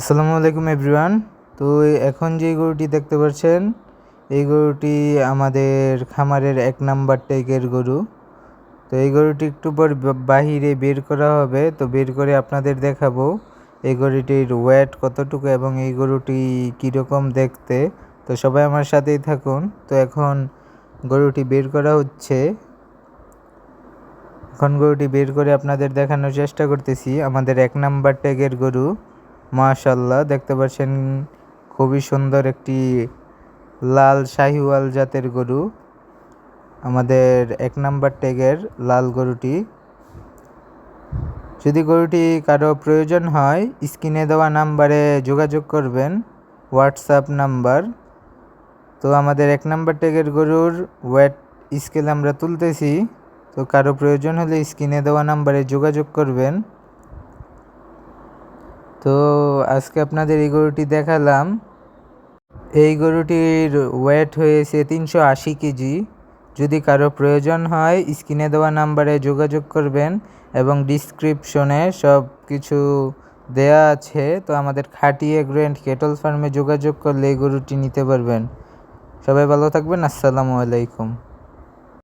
আসসালামু আলাইকুম এভরিওয়ান। তো এখন যে গরুটি দেখতে পাচ্ছেন, এই গরুটি আমাদের খামারের এক নাম্বার টেকের গরু। তো এই গরুটি একটু পর বাহিরে বের করা হবে। তো বের করে আপনাদের দেখাবো এই গরুটির ওয়েট কতটুকু এবং এই গরুটি কীরকম দেখতে। তো সবাই আমার সাথেই থাকুন। তো এখন গরুটি বের করা হচ্ছে। এখন গরুটি বের করে আপনাদের দেখানোর চেষ্টা করতেছি। আমাদের এক নাম্বার ট্যাগের গরু। মাশাল্লাহ দেখতে পাচ্ছেন খুবই সুন্দর একটি লাল শাহিওয়াল জাতের গরু। আমাদের এক নাম্বার ট্যাগের লাল গরুটি। যদি গরুটি কারও প্রয়োজন হয়, স্ক্রিনে দেওয়া নাম্বারে যোগাযোগ করবেন, হোয়াটসঅ্যাপ নাম্বার। তো আমাদের এক নাম্বার ট্যাগের গরুর ওয়েট স্কেল আমরা তুলতেছি। তো কারও প্রয়োজন হলে স্ক্রিনে দেওয়া নাম্বারে যোগাযোগ করবেন। তো আজকে আপনাদের এই গরুটি দেখালাম। এই গরুটির ওয়েট হয়েছে তিনশো আশি কেজি। যদি কারও প্রয়োজন হয়, স্ক্রিনে দেওয়া নাম্বারে যোগাযোগ করবেন এবং ডিসক্রিপশনে সব কিছু দেয়া আছে। তো আমাদের খাটিয়ে গ্র্যান্ড কেটল ফার্মে যোগাযোগ করলে এই গরুটি নিতে পারবেন। সবাই ভালো থাকবেন, আসসালামু আলাইকুম।